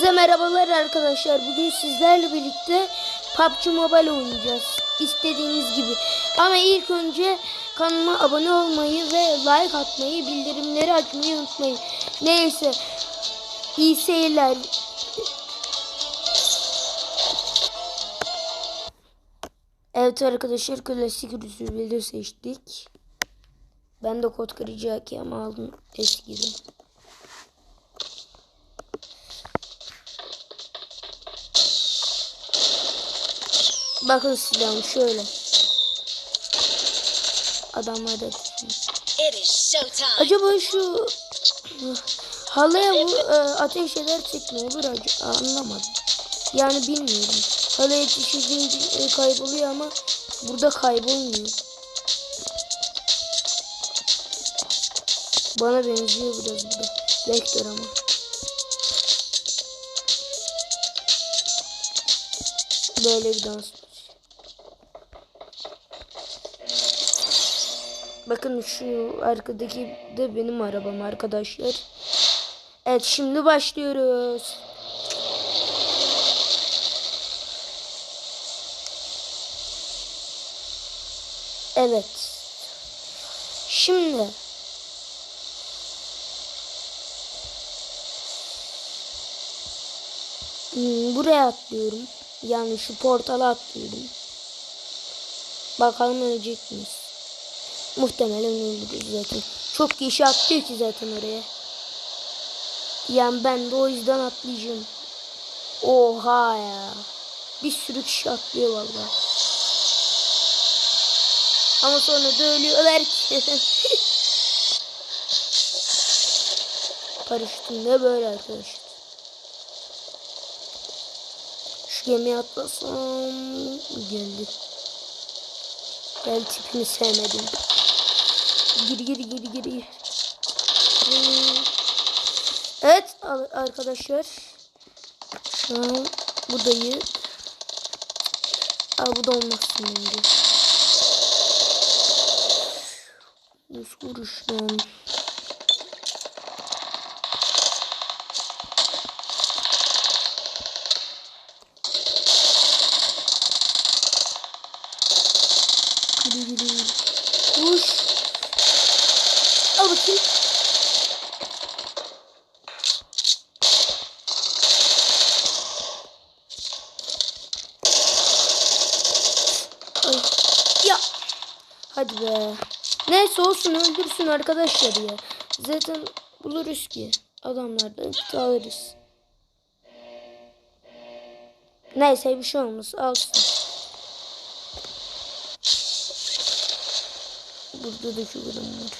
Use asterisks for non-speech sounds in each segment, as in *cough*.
Hepinize merhabalar arkadaşlar. Bugün sizlerle birlikte PUBG Mobile oynayacağız. İstediğiniz gibi. Ama ilk önce kanalıma abone olmayı ve like atmayı, bildirimleri açmayı unutmayın. Neyse. İyi seyirler. Evet arkadaşlar klasik video seçtik. Ben de kod kırıcı hakem aldım eskiden. Bakın silahım şöyle. Adamlar da. Acaba şu halaya bu e, ateş edersek ne olur acaba anlamadım. Yani bilmiyorum. Halaya ateş edince e, kayboluyor ama burada kaybolmuyor. Bana benziyor biraz bu da. Vektör ama. Böyle bir dans. Bakın şu arkadaki de benim arabam arkadaşlar. Evet şimdi başlıyoruz. Evet. Şimdi Hmm, buraya atlıyorum. Yani şu portala atlıyorum. Bakalım ölecek miyiz? Muhtemelen ölürüz zaten. Çok kişi atlıyor ki zaten oraya. Yani ben de o yüzden atlayacağım. Oha ya. Bir sürü kişi atlıyor vallahi. Ama sonra da ölüyorlar ki. Paraşütüm de böyle arkadaşlar. Şu gemiye atlasam geldi. Ben tipini sevmedim. Gir gir gir gir. Evet ar- arkadaşlar. Şu an buradayız. Aa bu da olmazsın bence. Düz vuruş lan. Gülü gülü. Vuş. Al bakayım. Ay. Ya. Hadi be. Neyse olsun öldürsün arkadaşlar ya. Zaten buluruz ki. Adamlardan alırız. Neyse bir şey olmaz. Alsın. Burada da bölüm var.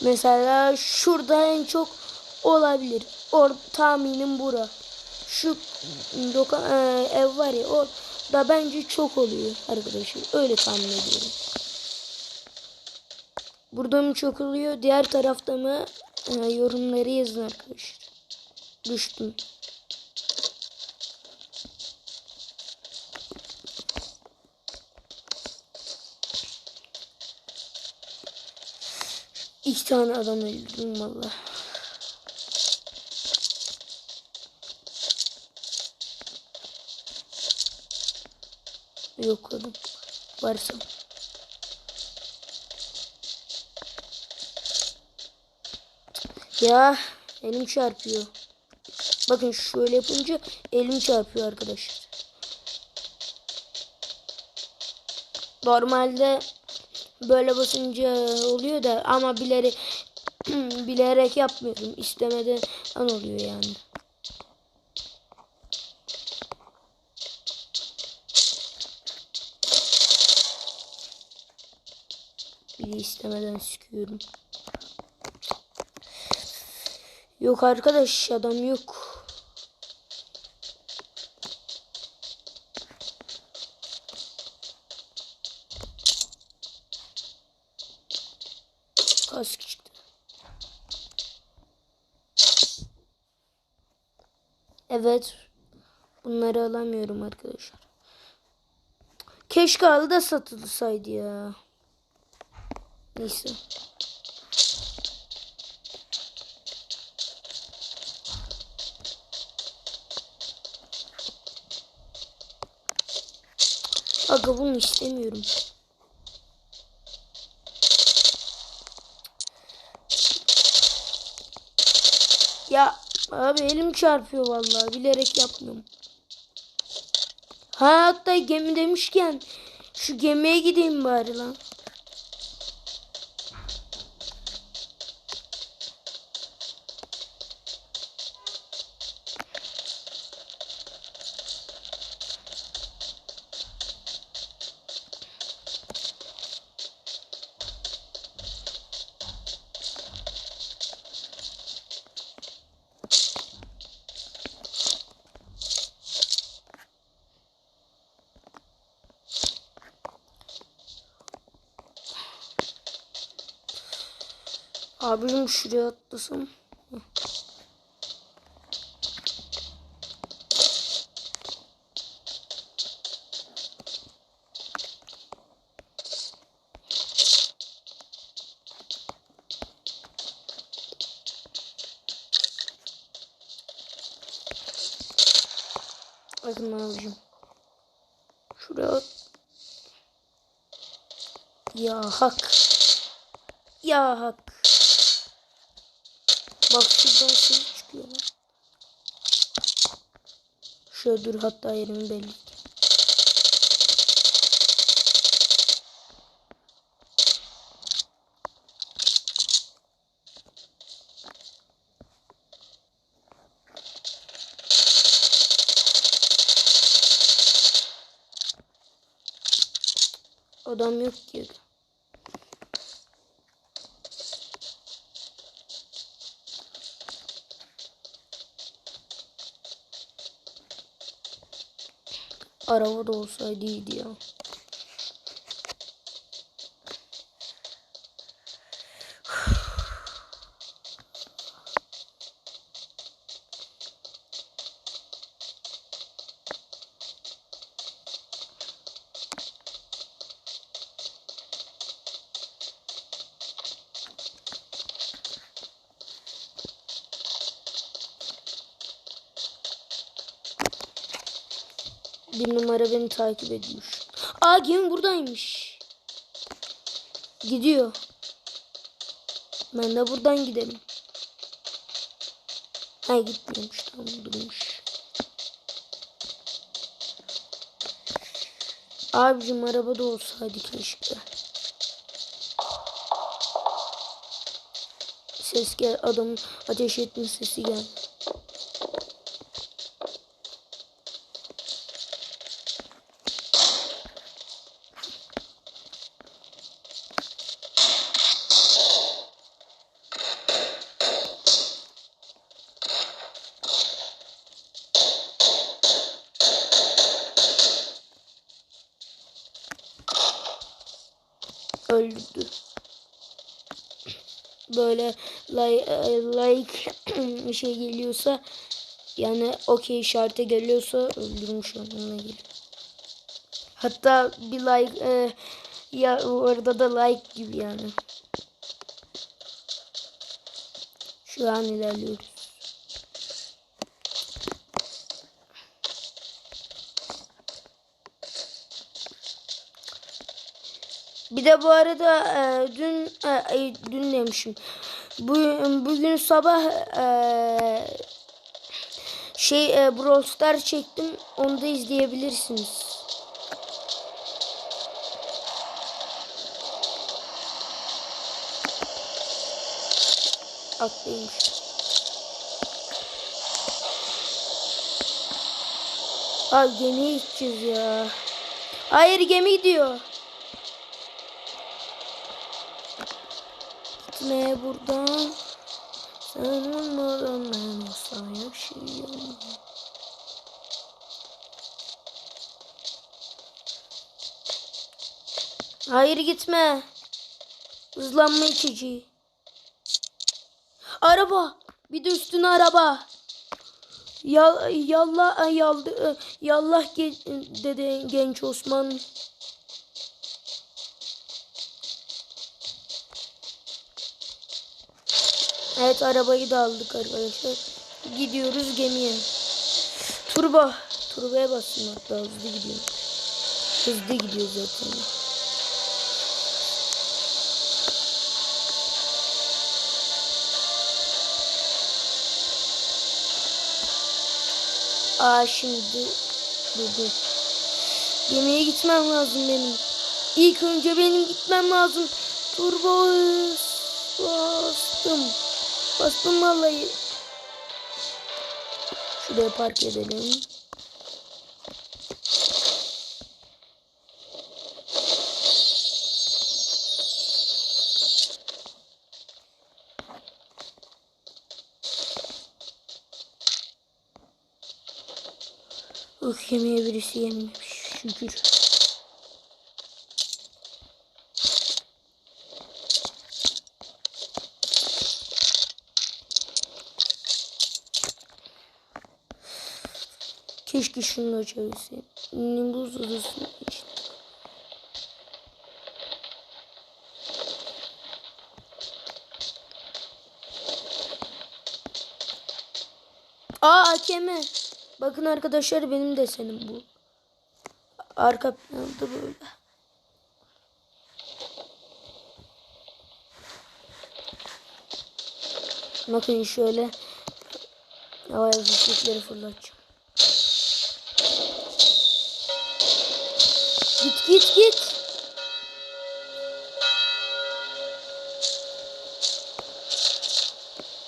Mesela şurada en çok olabilir. Or tahminim bura. Şu e, ev var ya orada bence çok oluyor arkadaşlar. Öyle tahmin ediyorum. Burada mı çok oluyor? Diğer tarafta mı? E, yorumları yazın arkadaşlar. Düştüm. İki tane adam öldürdüm valla. Yok adam. Varsa. Ya elim çarpıyor. Bakın şöyle yapınca elim çarpıyor arkadaşlar. Normalde böyle basınca oluyor da ama bilerek *clears throat* bilerek yapmıyorum. İstemeden oluyor yani. İstemeden sıkıyorum. Yok arkadaş adam yok. Kask çıktı. Evet. Bunları alamıyorum arkadaşlar. Keşke halı da satılsaydı ya. Neyse. Aga bunu istemiyorum. Ya abi elim çarpıyor vallahi bilerek yapmıyorum. Ha hatta gemi demişken şu gemiye gideyim bari lan. Abim şuraya atlasam. Hak. Ya hak. Bak şuradan şey çıkıyor lan. Şöyle dur hatta yerimi belli. Adam yok ki. Araba da olsaydı. Bir numara beni takip ediyor. Aa gemi buradaymış. Gidiyor. Ben de buradan gidelim. Ha gitmiyormuş tamam durmuş. Abicim arabada olsaydı keşke. Ses gel adamın ateş etme sesi gel. Öldü. Böyle like, like *clears throat* şey geliyorsa yani okey işareti geliyorsa öldürmüş anlamına geliyor. Hatta bir like e, ya orada da like gibi yani. Şu an ilerliyoruz. De bu arada e, dün e, ay, dün demişim. Bu, bugün sabah e, şey e, Brawl Star çektim. Onu da izleyebilirsiniz. Atlıymış. Abi gemiye gideceğiz ya. Hayır gemi gidiyor. Gitme buradan. Sen olmadan ben asla yaşayamam. Hayır gitme. Hızlanma içeceği. Araba. Bir de üstüne araba. Ya, yallah yallah yallah dedi genç Osman. Evet arabayı da aldık arkadaşlar. Gidiyoruz gemiye. Turbo. Turboya basın hatta hızlı gidiyor. Hızlı gidiyor zaten. Aa şimdi dur dur. Yemeğe gitmem lazım benim. İlk önce benim gitmem lazım. Turbo bastım. Bastım vallahi. Şuraya park edelim. Uf yemeğe birisi yememiş şükür. Şunu açabilseydim. Nimbus odasına işte. Aa AKM. Bakın arkadaşlar benim desenim bu. Arka planda böyle. Bakın şöyle havaya fişekleri fırlatacağım. Git git.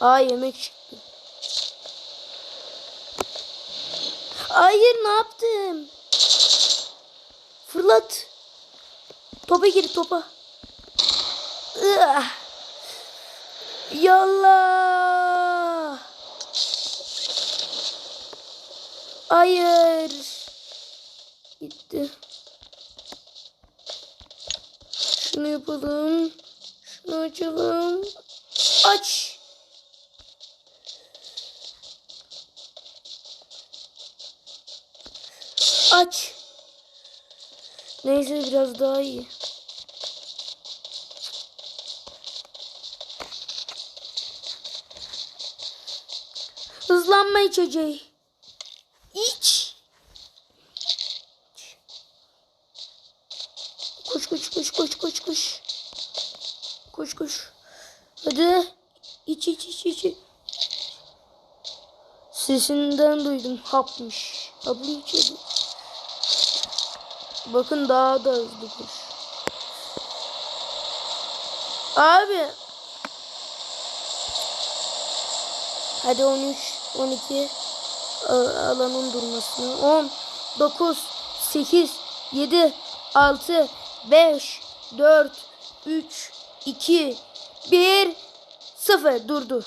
Aa yemek çıktı. Hayır ne yaptım? Fırlat. Topa gir topa. Yallah. Hayır. Yapalım. Şunu açalım. Aç. Aç. Neyse biraz daha iyi. Hızlanma içeceği. İç. Koş koş koş koş koş koş. Hadi. İç iç iç iç. Sesinden duydum. Hapmış. Hapı içelim. Bakın daha da hızlı koş. Abi. Hadi 13, 12 a- alanın durmasını. 10, 9, 8, 7, 6, 5, 4, 3, 2, 1, 0 durdu.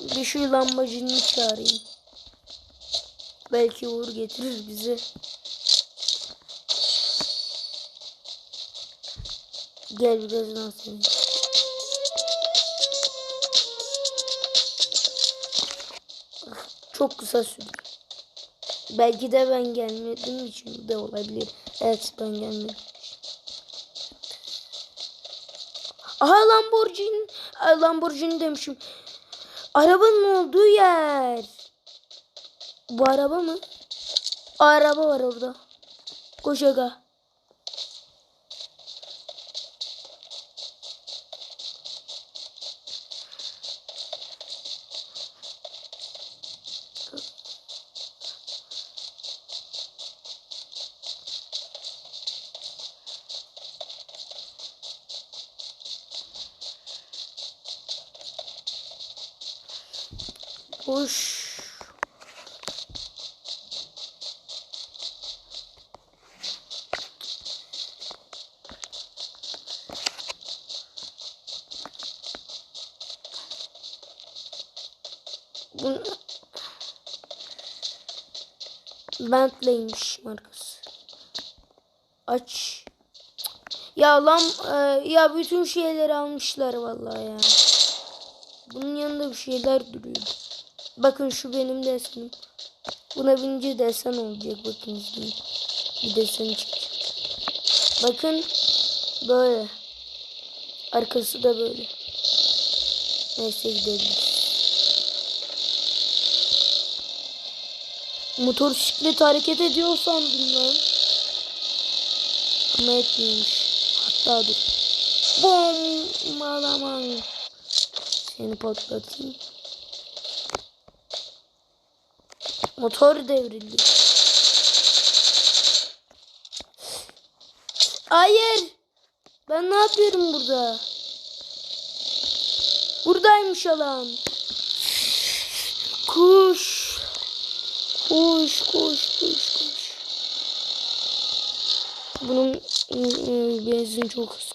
Bir şu lambacını çağırayım. Belki uğur getirir bizi. Gel biraz dans edelim. Çok kısa sürdü. Belki de ben gelmediğim için de olabilir. Evet ben gelmedim. Aha Lamborghini. Lamborghini demişim. Arabanın olduğu yer. Bu araba mı? Araba var orada. Koş aga. Bentley'miş markası. Aç. Ya lan e, ya bütün şeyleri almışlar vallahi ya. Bunun yanında bir şeyler duruyor. Bakın şu benim desenim. Buna binince desen olacak bakın izleyin. Bir desen çıkacak. Bakın böyle. Arkası da böyle. Neyse gidelim. Motosiklet hareket ediyor sandım lan. Ama etmiyormuş. Hatta dur. Bom malaman. Seni patlatayım. Motor devrildi. Hayır. Ben ne yapıyorum burada? Buradaymış alan. Kuş. Kuş, kuş, kuş, kuş. Bunun ıı, benzin çok az.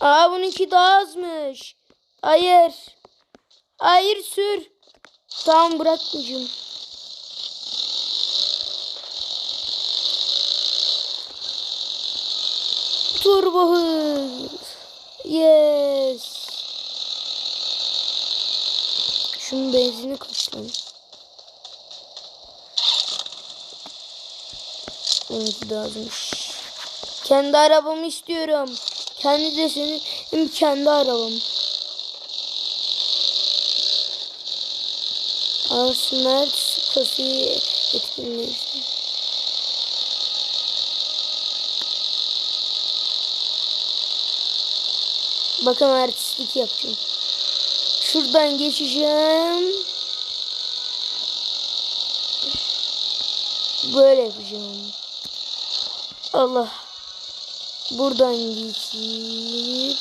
Aa bununki daha azmış. Hayır. Hayır sür. Tamam bırakmayacağım. Turbo hız. Yes. Şunun benzini kaç lan? 12 de azmış. Kendi arabamı istiyorum. Kendi de senin kendi arabam. Arsmer kasiyi etkinleşti. Bakın artistlik yapacağım. Şuradan geçeceğim. Böyle yapacağım. Allah. Buradan geçip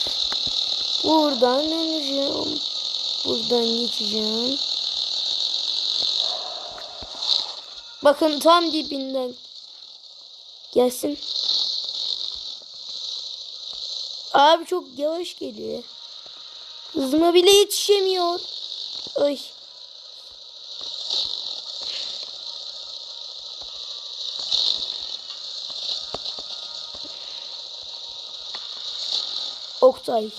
buradan döneceğim. Buradan geçeceğim. Bakın tam dibinden. Gelsin. Abi çok yavaş geliyor. Hızıma bile yetişemiyor. Ay. Oktay.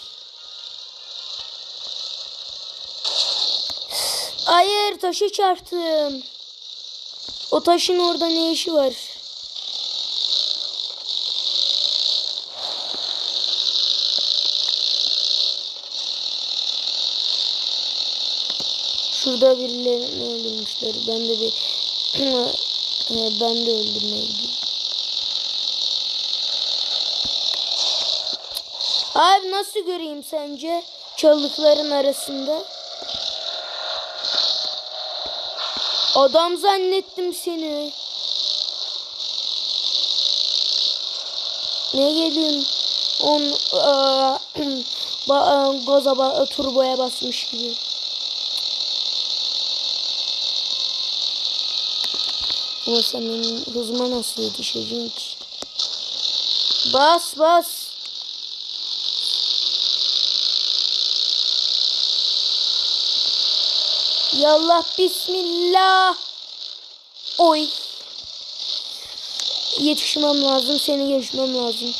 Hayır taşı çarptım. O taşın orada ne işi var? Şurada birilerini öldürmüşler. Ben de bir *clears throat* e, ben de öldürmeye gidiyorum. Abi nasıl göreyim sence? Çalılıkların arasında. Adam zannettim seni. Ne geliyorsun? On aa, *clears throat* gaza ba, turboya basmış gibi. Ama sen benim hızıma nasıl yetişeceksin? Bas bas. Yallah bismillah. Oy. Yetişmem lazım. Seni geçmem lazım.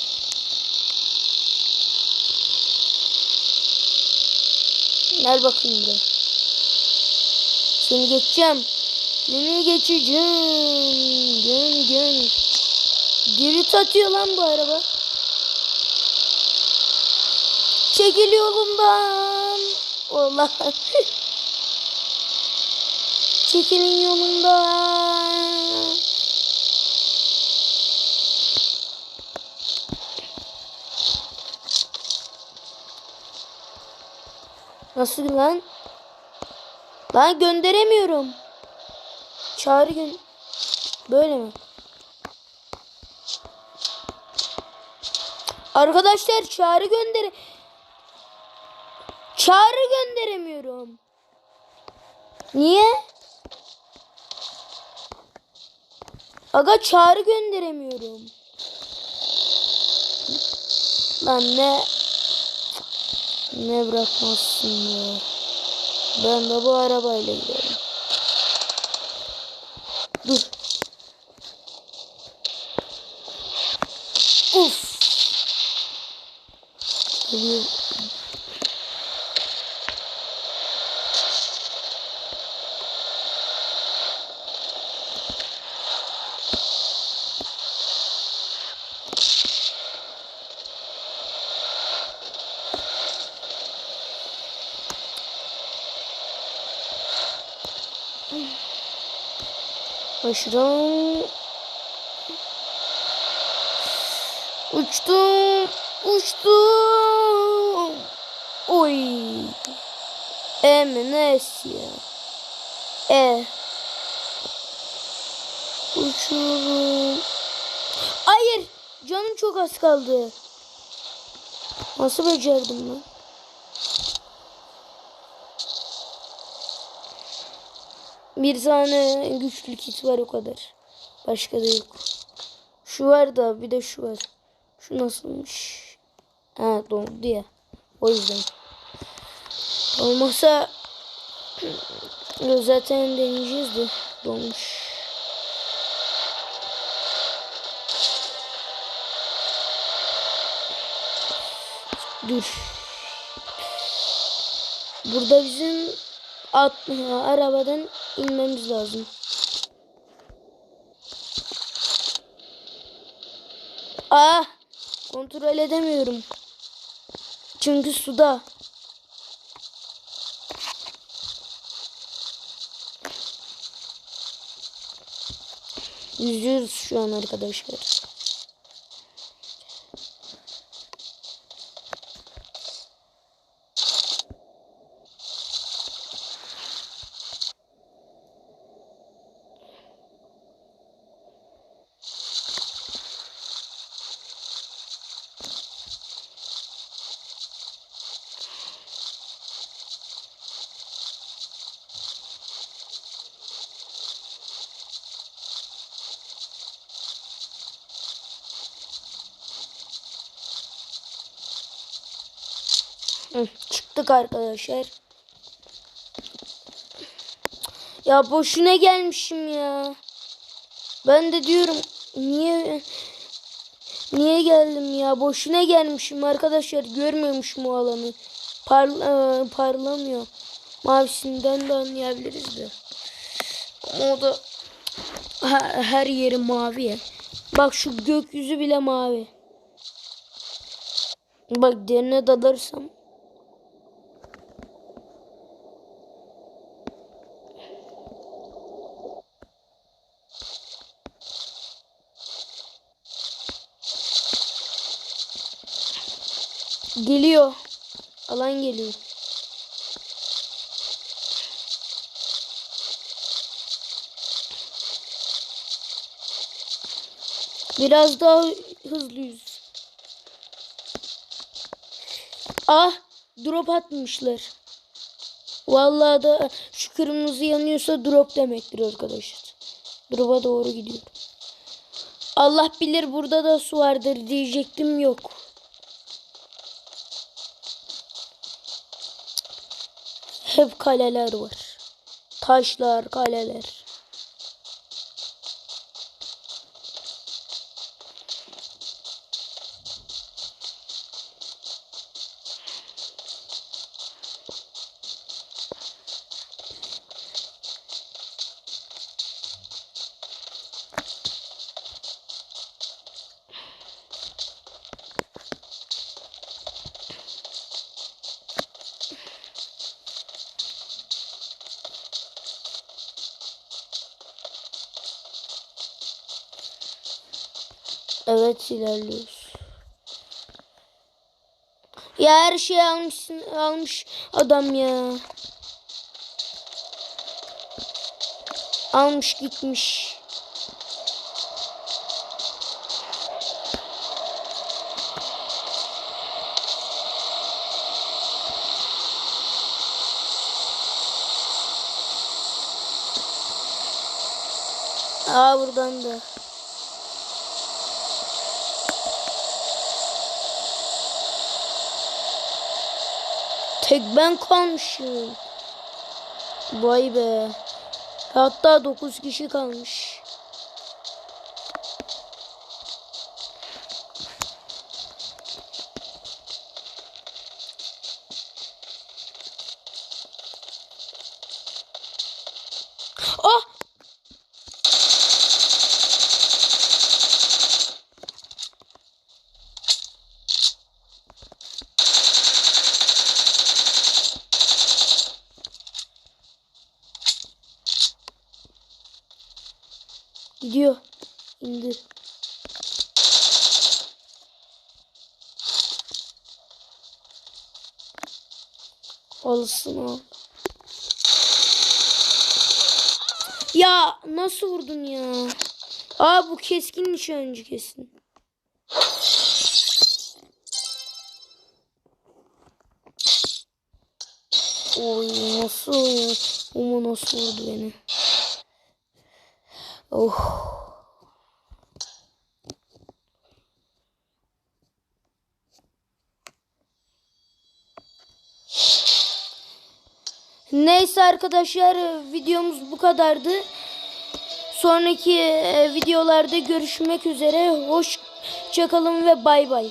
Gel bakayım buraya. Seni geçeceğim. Seni geçeceğim. Gön gön. Dirit atıyor lan bu araba. Çekil yolumdan. Allah. *laughs* Çekilin yolumdan. Nasıl lan? Lan gönderemiyorum. Çağrı gün. Böyle mi? Arkadaşlar çağrı gönder. Çağrı gönderemiyorum. Niye? Aga çağrı gönderemiyorum. Lan ne? Ne bırakmazsın ya. Ben de bu arabayla giderim. Dur. Uf. Geliyor. Aşıram. Uçtum. Uçtum. Oy. Emnes ya. E. Uçurum. Hayır. Canım çok az kaldı. Nasıl becerdim ben? Bir tane güçlü kit var o kadar. Başka da yok. Şu var da bir de şu var. Şu nasılmış? Ha dondu ya. O yüzden. Olmazsa zaten deneyeceğiz de donmuş. Dur. Burada bizim at, arabadan inmemiz lazım. Ah! Kontrol edemiyorum. Çünkü suda. Yüzüyoruz şu an arkadaşlar. Çıktık arkadaşlar. Ya boşuna gelmişim ya. Ben de diyorum niye niye geldim ya? Boşuna gelmişim arkadaşlar. Görmüyormuşum o alanı. Parla, e, parlamıyor. Mavisinden de anlayabiliriz de. Ama o da her, her yeri mavi ya. Bak şu gökyüzü bile mavi. Bak derine dalarsam Geliyor. Alan geliyor. Biraz daha hızlıyız. Ah, drop atmışlar. Vallahi da şu kırmızı yanıyorsa drop demektir arkadaşlar. Drop'a doğru gidiyor. Allah bilir burada da su vardır diyecektim yok. Hep kaleler var. Taşlar, kaleler. Evet ilerliyoruz. Ya her şeyi almışsın, almış adam ya. Almış gitmiş. Aa buradan da. Tek ben kalmışım. Vay be. Hatta 9 kişi kalmış. Olsun o. Ya nasıl vurdun ya? Aa bu keskin nişancı kesin. Oy nasıl? Ama nasıl vurdu beni? Oh. Neyse arkadaşlar videomuz bu kadardı. Sonraki e, videolarda görüşmek üzere. Hoşçakalın ve bay bay.